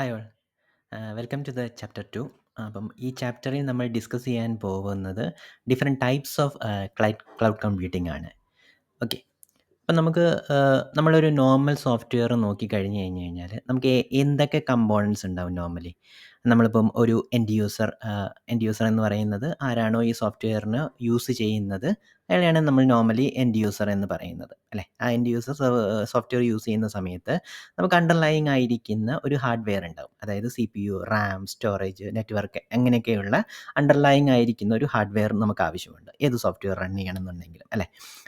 Hi all. Welcome to the chapter two അപ്പം ഈ ചാപ്റ്ററിൽ നമ്മൾ ഡിസ്കസ് ചെയ്യാൻ പോകുന്നത് ഡിഫറെന്റ് ടൈപ്സ് ഓഫ് ക്ലൈഡ് ക്ലൗഡ് കമ്പ്യൂട്ടിംഗ് ആണ്. ഓക്കെ. അപ്പം നമുക്ക് ആഹ് നമ്മളൊരു നോർമൽ സോഫ്റ്റ്വെയർ നോക്കി കഴിഞ്ഞ് കഴിഞ്ഞ് കഴിഞ്ഞാൽ നമുക്ക് എന്തൊക്കെ കമ്പോണൻസ് ഉണ്ടാവും നോർമലി? നമ്മളിപ്പം ഒരു എൻഡ് യൂസർ എൻഡ് യൂസർ എന്ന് പറയുന്നത് ആരാണോ ഈ സോഫ്റ്റ്വെയറിന് യൂസ് ചെയ്യുന്നത് അയാളെയാണ് നമ്മൾ നോർമലി എൻഡ് യൂസർ എന്ന് പറയുന്നത് അല്ലേ? ആ എൻഡ് യൂസർ സോഫ്റ്റ്വെയർ യൂസ് ചെയ്യുന്ന സമയത്ത് നമുക്ക് അണ്ടർലൈങ് ആയിരിക്കുന്ന ഒരു ഹാർഡ്‌വെയർ ഉണ്ടാവും. അതായത് C P U RAM, storage, network അങ്ങനെയൊക്കെയുള്ള അണ്ടർലൈങ് ആയിരിക്കുന്ന ഒരു ഹാർഡ്‌വെയർ നമുക്ക് ആവശ്യമുണ്ട്. ഏത് സോഫ്റ്റ്വെയർ റൺ ചെയ്യണമെന്നുണ്ടെങ്കിലും അല്ലേ?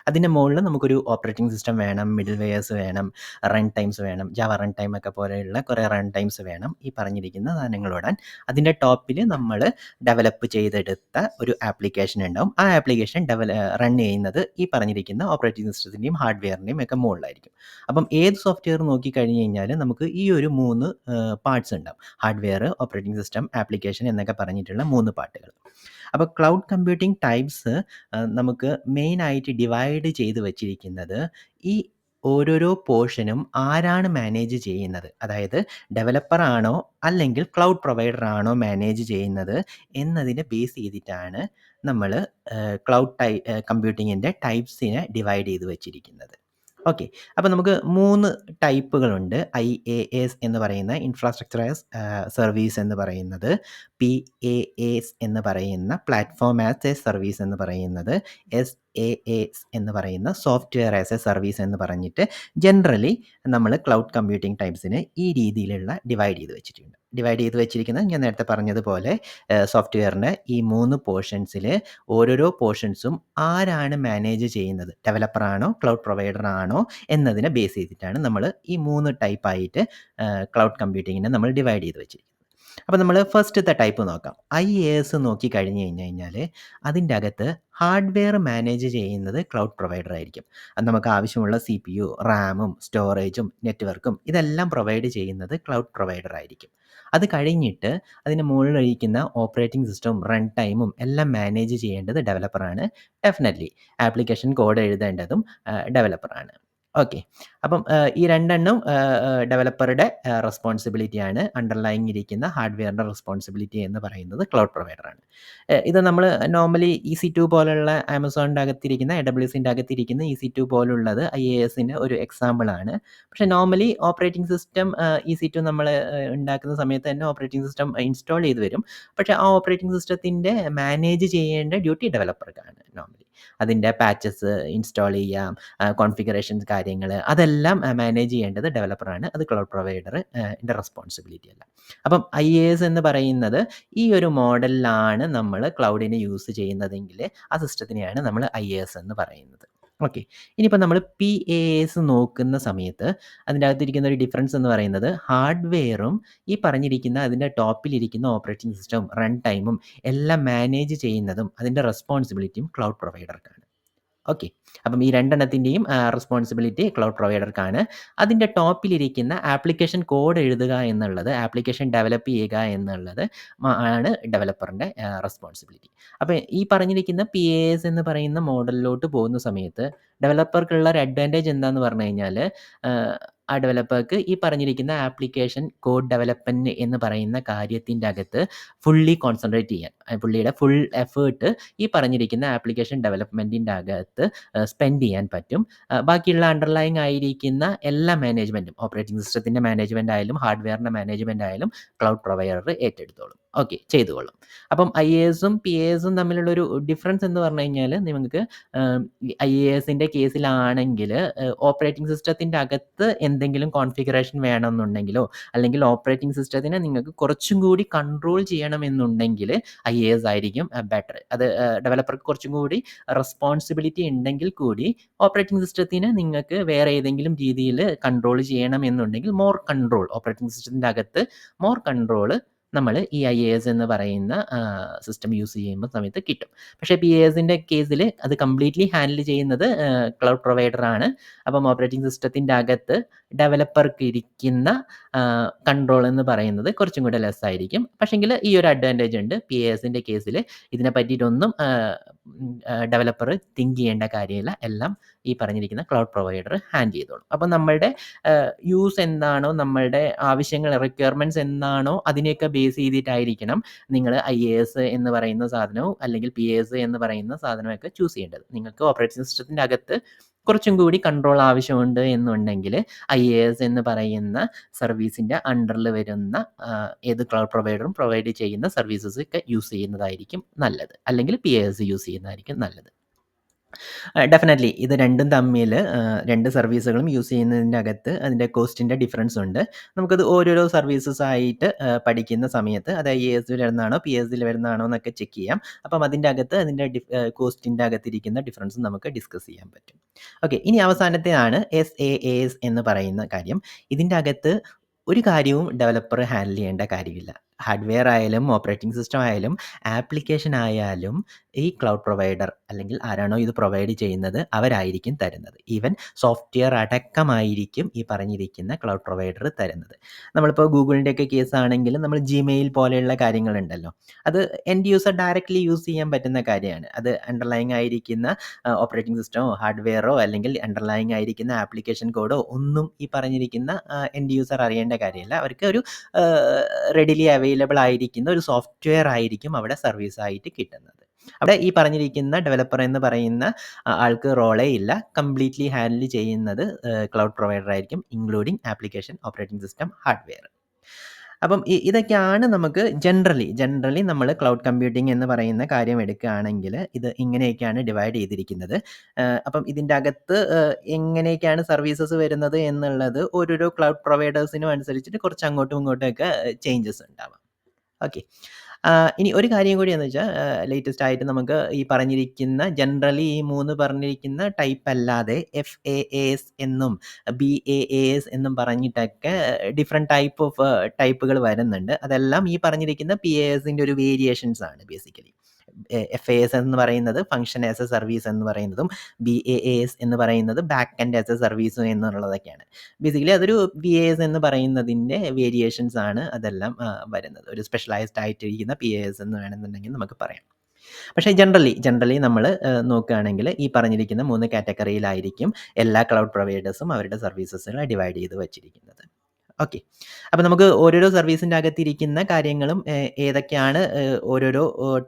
അതിന്റെ മുകളിൽ നമുക്കൊരു ഓപ്പറേറ്റിംഗ് സിസ്റ്റം വേണം, മിഡിൽ വെയേഴ്സ് വേണം, റൺ ടൈംസ് വേണം, ജാവ റൺ ടൈം ഒക്കെ പോലെയുള്ള കുറേ റൺ ടൈംസ് വേണം ഈ പറഞ്ഞിരിക്കുന്ന സാധനങ്ങൾ ഓടാൻ. അതിന്റെ ടോപ്പിൽ നമ്മൾ ഡെവലപ്പ് ചെയ്തെടുത്ത ഒരു ആപ്ലിക്കേഷൻ ഉണ്ടാവും. ആ ആപ്ലിക്കേഷൻ ഡെവല റൺ ചെയ്യുന്നത് ഈ പറഞ്ഞിരിക്കുന്ന ഓപ്പറേറ്റിംഗ് സിസ്റ്റത്തിന്റെയും ഹാർഡ്‌വെയറിന്റെയും ഒക്കെ മുകളിലായിരിക്കും അപ്പം ഏത് സോഫ്റ്റ്വെയർ നോക്കിക്കഴിഞ്ഞ് കഴിഞ്ഞാൽ നമുക്ക് ഈ ഒരു മൂന്ന് പാർട്സ് ഉണ്ടാവും. ഹാർഡ്‌വെയർ, ഓപ്പറേറ്റിംഗ് സിസ്റ്റം, ആപ്ലിക്കേഷൻ എന്നൊക്കെ പറഞ്ഞിട്ടുള്ള മൂന്ന് പാർട്ടുകൾ. അപ്പോൾ ക്ലൗഡ് കമ്പ്യൂട്ടിംഗ് ടൈപ്സ് നമുക്ക് മെയിനായിട്ട് ഡിവൈഡ് ചെയ്ത് വച്ചിരിക്കുന്നത് ഈ ഓരോരോ പോർഷനും ആരാണ് മാനേജ് ചെയ്യുന്നത് അതായത് ഡെവലപ്പർ ആണോ അല്ലെങ്കിൽ ക്ലൗഡ് പ്രൊവൈഡർ ആണോ മാനേജ് ചെയ്യുന്നത് എന്നതിനെ ബേസ് ചെയ്തിട്ടാണ് നമ്മൾ ക്ലൗഡ് ടൈ കമ്പ്യൂട്ടിങ്ങിന്റെ ടൈപ്സിനെ ഡിവൈഡ് ചെയ്ത് വെച്ചിരിക്കുന്നത് ഓക്കെ. അപ്പോൾ നമുക്ക് മൂന്ന് ടൈപ്പുകളുണ്ട്. ഐ എ എസ് എന്ന് പറയുന്ന ഇൻഫ്രാസ്ട്രക്ചർ ആസ് സർവീസ് എന്ന് പറയുന്നത്, പിഎഎസ് എന്ന് പറയുന്ന പ്ലാറ്റ്ഫോം ആസ് എ സർവീസ് എന്ന് പറയുന്നത്, എസ് എ എസ് എന്ന് പറയുന്ന സോഫ്റ്റ്വെയർ ആസ് എ സർവീസ് എന്ന് പറഞ്ഞിട്ട് ജനറലി നമ്മൾ ക്ലൗഡ് കമ്പ്യൂട്ടിംഗ് ടൈപ്സിന് ഈ രീതിയിലുള്ള ഡിവൈഡ് ചെയ്ത് വെച്ചിട്ടുണ്ട്. ഡിവൈഡ് ചെയ്ത് വെച്ചിരിക്കുന്നത് ഞാൻ നേരത്തെ പറഞ്ഞതുപോലെ സോഫ്റ്റ്വെയറിന്റെ ഈ മൂന്ന് പോർഷൻസിൽ ഓരോരോ പോർഷൻസും ആരാണ് മാനേജ് ചെയ്യുന്നത് ഡെവലപ്പർ ആണോ ക്ലൗഡ് പ്രൊവൈഡർ ആണോ എന്നതിനെ ബേസ് ചെയ്തിട്ടാണ് നമ്മൾ ഈ മൂന്ന് ടൈപ്പായിട്ട് ക്ലൗഡ് കമ്പ്യൂട്ടിങ്ങിനെ നമ്മൾ ഡിവൈഡ് ചെയ്ത് വെച്ചിരിക്കുന്നത്. അപ്പോൾ നമ്മൾ ഫസ്റ്റത്തെ ടൈപ്പ് നോക്കാം. ഐ എ എസ് നോക്കി കഴിഞ്ഞ് കഴിഞ്ഞാൽ അതിന്റെ അകത്ത് ഹാർഡ്‌വെയർ മാനേജ് ചെയ്യുന്നത് ക്ലൗഡ് പ്രൊവൈഡർ ആയിരിക്കും. അത് നമുക്ക് ആവശ്യമുള്ള സി പി യു റാമും, സ്റ്റോറേജും, നെറ്റ്വർക്കും ഇതെല്ലാം പ്രൊവൈഡ് ചെയ്യുന്നത് ക്ലൗഡ് പ്രൊവൈഡർ ആയിരിക്കും. അത് കഴിഞ്ഞിട്ട് അതിന് മുകളിലിരിക്കുന്ന ഓപ്പറേറ്റിംഗ് സിസ്റ്റവും റൺ ടൈമും എല്ലാം മാനേജ് ചെയ്യേണ്ടത് ഡെവലപ്പറാണ് ഡെഫിനറ്റ്ലി ആപ്ലിക്കേഷൻ കോഡ് എഴുതേണ്ടതും ആണ്. ഓക്കെ. അപ്പം ഈ രണ്ടെണ്ണം ഡെവലപ്പറുടെ റെസ്പോൺസിബിലിറ്റിയാണ്. അണ്ടർലൈയിങ് ഇരിക്കുന്ന ഹാർഡ്‌വെയറിന്റെ റെസ്പോൺസിബിലിറ്റി എന്ന് പറയുന്നത് ക്ലൗഡ് പ്രൊവൈഡറാണ് ഇത് നമ്മൾ നോർമലി ഇ സി ടു പോലുള്ള ആമസോണിന്റെ അകത്തിരിക്കുന്ന എ ഡബ്ല്യു സിന്റെ അകത്തിരിക്കുന്ന ഇ സി ടു പോലുള്ളത് ഐ എ എസിന്റെ ഒരു എക്സാമ്പിളാണ് പക്ഷേ normally operating system E C two നമ്മൾ ഉണ്ടാക്കുന്ന സമയത്ത് തന്നെ ഓപ്പറേറ്റിംഗ് സിസ്റ്റം ഇൻസ്റ്റാൾ ചെയ്ത് വരും. പക്ഷേ ആ ഓപ്പറേറ്റിംഗ് സിസ്റ്റത്തിന്റെ മാനേജ് ചെയ്യേണ്ട ഡ്യൂട്ടി ഡെവലപ്പർക്കാണ് നോർമലി. അതിന്റെ പാച്ചസ് ഇൻസ്റ്റാൾ ചെയ്യാം, കോൺഫിഗറേഷൻസ് കാര്യങ്ങൾ അതെല്ലാം മാനേജ് ചെയ്യേണ്ടത് ഡെവലപ്പറാണ് അത് ക്ലൗഡ് പ്രൊവൈഡർ എന്റെ റെസ്പോൺസിബിലിറ്റി അല്ല. അപ്പം ഐ എസ് എന്ന് പറയുന്നത് ഈ ഒരു മോഡലിലാണ് നമ്മൾ ക്ലൗഡിനെ യൂസ് ചെയ്യുന്നതെങ്കിൽ ആ സിസ്റ്റത്തിനെയാണ് നമ്മൾ ഐ എസ് എന്ന് പറയുന്നത്. ഓക്കെ. ഇനിയിപ്പോൾ നമ്മൾ പി എ എസ് നോക്കുന്ന സമയത്ത് അതിന്റെ അകത്തിരിക്കുന്ന ഒരു ഡിഫറൻസ് എന്ന് പറയുന്നത് ഹാർഡ്‌വെയറും ഈ പറഞ്ഞിരിക്കുന്ന അതിന്റെ ടോപ്പിലിരിക്കുന്ന ഓപ്പറേറ്റിംഗ് സിസ്റ്റവും റൺ ടൈമും എല്ലാം മാനേജ് ചെയ്യുന്നതും അതിന്റെ റെസ്പോൺസിബിലിറ്റിയും ക്ലൗഡ് പ്രൊവൈഡർക്കാണ്. ഓക്കെ. അപ്പം ഈ രണ്ടെണ്ണത്തിന്റെയും റെസ്പോൺസിബിലിറ്റി ക്ലൗഡ് പ്രൊവൈഡർക്കാണ്. അതിന്റെ ടോപ്പിലിരിക്കുന്ന ആപ്ലിക്കേഷൻ കോഡ് എഴുതുക എന്നുള്ളത് ആപ്ലിക്കേഷൻ ഡെവലപ്പ് ചെയ്യുക എന്നുള്ളത് ആണ് ഡെവലപ്പറിന്റെ റെസ്പോൺസിബിലിറ്റി. അപ്പം ഈ പറഞ്ഞിരിക്കുന്ന പി എസ് എന്ന് പറയുന്ന മോഡലിലോട്ട് പോകുന്ന സമയത്ത് ഡെവലപ്പർക്കുള്ള ഒരു അഡ്വാന്റേജ് എന്താന്ന് പറഞ്ഞു കഴിഞ്ഞാൽ ആ ഡെവലപ്പർക്ക് ഈ പറഞ്ഞിരിക്കുന്ന ആപ്ലിക്കേഷൻ കോഡ് ഡെവലപ്മെന്റ് എന്ന് പറയുന്ന കാര്യത്തിന്റെ അകത്ത് ഫുള്ളി കോൺസെൻട്രേറ്റ് ചെയ്യാൻ പുള്ളിയുടെ ഫുൾ എഫേർട്ട് ഈ പറഞ്ഞിരിക്കുന്ന ആപ്ലിക്കേഷൻ ഡെവലപ്മെന്റിന്റെ അകത്ത് സ്പെൻഡ് ചെയ്യാൻ പറ്റും. ബാക്കിയുള്ള അണ്ടർലൈങ് ആയിരിക്കുന്ന എല്ലാ മാനേജ്മെന്റും ഓപ്പറേറ്റിംഗ് സിസ്റ്റത്തിന്റെ മാനേജ്മെന്റ് ആയാലും ഹാർഡ്‌വെയറിന്റെ മാനേജ്മെന്റ് ആയാലും ക്ലൗഡ് പ്രൊവൈഡർ ഏറ്റെടുത്തോളും. ഓക്കെ. ചെയ്തുകൊള്ളും. അപ്പം ഐ എ എസും പി എ എസും തമ്മിലുള്ള ഒരു ഡിഫറൻസ് എന്ന് പറഞ്ഞു കഴിഞ്ഞാൽ നിങ്ങൾക്ക് ഐ എ എസിന്റെ കേസിലാണെങ്കിൽ ഓപ്പറേറ്റിംഗ് സിസ്റ്റത്തിന്റെ അകത്ത് എന്തെങ്കിലും കോൺഫിഗറേഷൻ വേണമെന്നുണ്ടെങ്കിലോ അല്ലെങ്കിൽ ഓപ്പറേറ്റിംഗ് സിസ്റ്റത്തിനെ നിങ്ങൾക്ക് കുറച്ചും കൂടി കൺട്രോൾ ചെയ്യണമെന്നുണ്ടെങ്കിൽ ഐ എ എസ് ആയിരിക്കും ബെറ്റർ. അത് ഡെവലപ്പർക്ക് കുറച്ചും കൂടി റെസ്പോൺസിബിലിറ്റി ഉണ്ടെങ്കിൽ കൂടി ഓപ്പറേറ്റിംഗ് സിസ്റ്റത്തിനെ നിങ്ങൾക്ക് വേറെ ഏതെങ്കിലും രീതിയിൽ കൺട്രോൾ ചെയ്യണമെന്നുണ്ടെങ്കിൽ മോർ കൺട്രോൾ ഓപ്പറേറ്റിംഗ് സിസ്റ്റത്തിന്റെ അകത്ത് മോർ കൺട്രോൾ നമ്മൾ ഈ ഐ എ എസ് എന്ന് പറയുന്ന സിസ്റ്റം യൂസ് ചെയ്യുമ്പോൾ സമയത്ത് കിട്ടും. പക്ഷേ പി എ എസിന്റെ കേസിൽ അത് കംപ്ലീറ്റ്ലി ഹാൻഡിൽ ചെയ്യുന്നത് ക്ലൗഡ് പ്രൊവൈഡർ ആണ്. അപ്പം ഓപ്പറേറ്റിംഗ് സിസ്റ്റത്തിന്റെ അകത്ത് ഡെവലപ്പർക്ക് ഇരിക്കുന്ന കൺട്രോൾ എന്ന് പറയുന്നത് കുറച്ചും കൂടെ ലെസ് ആയിരിക്കും. പക്ഷേങ്കിൽ ഈ ഒരു അഡ്വാന്റേജ് ഉണ്ട്. പി എസിന്റെ കേസിൽ ഇതിനെ പറ്റിയിട്ടൊന്നും ഡെവലപ്പർ തിങ്ക് ചെയ്യേണ്ട കാര്യമില്ല. എല്ലാം ഈ പറഞ്ഞിരിക്കുന്ന ക്ലൗഡ് പ്രൊവൈഡർ ഹാൻഡിൽ ചെയ്തോളും. അപ്പോൾ നമ്മളുടെ യൂസ് എന്താണോ, നമ്മളുടെ ആവശ്യങ്ങൾ റിക്വയർമെന്റ്സ് എന്താണോ അതിനെയൊക്കെ ബേസ് ചെയ്തിട്ടായിരിക്കണം നിങ്ങൾ ഐ എ എസ് എന്ന് പറയുന്ന സാധനവും അല്ലെങ്കിൽ പി എസ് എന്ന് പറയുന്ന സാധനമൊക്കെ ചൂസ് ചെയ്യേണ്ടത്. നിങ്ങൾക്ക് ഓപ്പറേറ്റിംഗ് സിസ്റ്റത്തിന്റെ അകത്ത് കുറച്ചും കൂടി കൺട്രോൾ ആവശ്യമുണ്ട് എന്നുണ്ടെങ്കിൽ ഐ എ എസ് എന്ന് പറയുന്ന സർവീസിന്റെ അണ്ടറിൽ വരുന്ന ഏത് ക്ലൗഡ് പ്രൊവൈഡറും പ്രൊവൈഡ് ചെയ്യുന്ന സർവീസസ് ഒക്കെ യൂസ് ചെയ്യുന്നതായിരിക്കും നല്ലത്. അല്ലെങ്കിൽ പി എ എസ് യൂസ് ചെയ്യുന്നതായിരിക്കും നല്ലത്. ഡെഫിനറ്റ്ലി ഇത് രണ്ടും തമ്മിൽ രണ്ട് സർവീസുകളും യൂസ് ചെയ്യുന്നതിന്റെ അകത്ത് അതിന്റെ കോസ്റ്റിന്റെ ഡിഫറൻസ് ഉണ്ട്. നമുക്കത് ഓരോരോ സർവീസസ് ആയിട്ട് പഠിക്കുന്ന സമയത്ത് അത് ഐഎഎസിൽ വരുന്നതാണോ, പി എസ് ഡിയിൽ വരുന്നതാണോ എന്നൊക്കെ ചെക്ക് ചെയ്യാം. അപ്പം അതിന്റെ അകത്ത് അതിന്റെ കോസ്റ്റിന്റെ അകത്തിരിക്കുന്ന ഡിഫറൻസ് നമുക്ക് ഡിസ്കസ് ചെയ്യാൻ പറ്റും. ഓക്കെ. ഇനി അവസാനത്തെയാണ് എസ് എന്ന് പറയുന്ന കാര്യം. ഇതിന്റെ അകത്ത് ഒരു കാര്യവും ഡെവലപ്പർ ഹാൻഡിൽ ചെയ്യേണ്ട കാര്യമില്ല. ഹാർഡ്വെയർ ആയാലും, ഓപ്പറേറ്റിംഗ് സിസ്റ്റം ആയാലും, ആപ്ലിക്കേഷൻ ആയാലും ഈ ക്ലൗഡ് പ്രൊവൈഡർ അല്ലെങ്കിൽ ആരാണോ ഇത് പ്രൊവൈഡ് ചെയ്യുന്നത് അവരായിരിക്കും തരുന്നത്. ഈവൻ സോഫ്റ്റ്വെയർ അടക്കമായിരിക്കും ഈ പറഞ്ഞിരിക്കുന്ന ക്ലൗഡ് പ്രൊവൈഡർ തരുന്നത്. നമ്മളിപ്പോൾ ഗൂഗിളിന്റെയൊക്കെ കേസ് ആണെങ്കിലും നമ്മൾ ജിമെയിൽ പോലെയുള്ള കാര്യങ്ങളുണ്ടല്ലോ. അത് എൻഡ് യൂസർ ഡയറക്റ്റ്ലി യൂസ് ചെയ്യാൻ പറ്റുന്ന കാര്യമാണ്. അത് അണ്ടർലൈങ് ആയിരിക്കുന്ന ഓപ്പറേറ്റിംഗ് സിസ്റ്റമോ, ഹാർഡ്വെയറോ അല്ലെങ്കിൽ അണ്ടർലൈങ് ആയിരിക്കുന്ന ആപ്ലിക്കേഷൻ കോഡോ ഒന്നും ഈ പറഞ്ഞിരിക്കുന്ന എൻഡ് യൂസർ അറിയേണ്ട കാര്യമല്ല അവർക്ക് ഒരു റെഡിലി അവൈലബിൾ ആയിരിക്കുന്ന ഒരു സോഫ്റ്റ്വെയർ ആയിരിക്കും അവിടെ സർവീസ് ആയിട്ട് കിട്ടുന്നത്. അവിടെ ഈ പറഞ്ഞിരിക്കുന്ന ഡെവലപ്പർ എന്ന് പറയുന്ന ആൾക്ക് റോളേ ഇല്ല. കംപ്ലീറ്റ്ലി ഹാൻഡിൽ ചെയ്യുന്നത് ക്ലൗഡ് പ്രൊവൈഡർ ആയിരിക്കും. Including application, operating system, hardware. അപ്പം ഇതൊക്കെയാണ് നമുക്ക് ജനറലി ജനറലി നമ്മൾ ക്ലൗഡ് കമ്പ്യൂട്ടിംഗ് എന്ന് പറയുന്ന കാര്യം എടുക്കുകയാണെങ്കിൽ ഇത് ഇങ്ങനെയൊക്കെയാണ് ഡിവൈഡ് ചെയ്തിരിക്കുന്നത്. അപ്പം ഇതിന്റെ അകത്ത് എങ്ങനെയൊക്കെയാണ് സർവീസസ് വരുന്നത് എന്നുള്ളത് ഓരോരോ ക്ലൗഡ് പ്രൊവൈഡേഴ്സിനും അനുസരിച്ചിട്ട് കുറച്ച് അങ്ങോട്ടും ഇങ്ങോട്ടും ഒക്കെ ചേഞ്ചസ് ഉണ്ടാവാം. ഓക്കെ. ഇനി ഒരു കാര്യം കൂടി എന്ന് വെച്ചാൽ ലേറ്റസ്റ്റ് ആയിട്ട് നമുക്ക് ഈ പറഞ്ഞിരിക്കുന്ന ജനറലി ഈ മൂന്ന് പറഞ്ഞിരിക്കുന്ന ടൈപ്പ് അല്ലാതെ എഫ് എ എസ് എന്നും ബി എ എസ് എന്നും പറഞ്ഞിട്ടൊക്കെ ഡിഫറെന്റ് ടൈപ്പ് ഓഫ് ടൈപ്പുകൾ വരുന്നുണ്ട്. അതെല്ലാം ഈ പറഞ്ഞിരിക്കുന്ന പി എ എസിന്റെ ഒരു വേരിയേഷൻസ് ആണ് ബേസിക്കലി. എഫ്എഎസ് എന്ന് പറയുന്നത് ഫംഗ്ഷൻ ആസ് എ സർവീസ് എന്ന് പറയുന്നതും, ബി എ എസ് എന്ന് പറയുന്നത് ബാക്ക് ആൻഡ് ആസ് എ സർവീസും എന്നുള്ളതൊക്കെയാണ്. ബേസിക്കലി അതൊരു ബി എ എസ് എന്ന് പറയുന്നതിന്റെ വേരിയേഷൻസ് ആണ് അതെല്ലാം വരുന്നത്. ഒരു സ്പെഷ്യലൈസ്ഡ് ആയിട്ടിരിക്കുന്ന എസ് എന്ന് വേണമെന്നുണ്ടെങ്കിൽ നമുക്ക് പറയാം. പക്ഷേ ജനറലി ജനറലി നമ്മൾ നോക്കുകയാണെങ്കിൽ ഈ പറഞ്ഞിരിക്കുന്ന മൂന്ന് കാറ്റഗറിയിലായിരിക്കും എല്ലാ ക്ലൗഡ് പ്രൊവൈഡേഴ്സും അവരുടെ സർവീസസുകളെ ഡിവൈഡ് ചെയ്ത് വച്ചിരിക്കുന്നത്. ഓക്കെ. അപ്പോൾ നമുക്ക് ഓരോരോ സർവീസിന്റെ അകത്തിരിക്കുന്ന കാര്യങ്ങളും ഏതൊക്കെയാണ് ഓരോരോ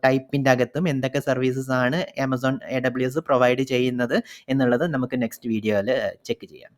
ടൈപ്പിന്റെ അകത്തും എന്തൊക്കെ സർവീസസ് ആണ് ആമസോൺ എഡബ്ല്യൂഎസ് പ്രൊവൈഡ് ചെയ്യുന്നത് എന്നുള്ളത് നമുക്ക് നെക്സ്റ്റ് വീഡിയോയിൽ ചെക്ക് ചെയ്യാം.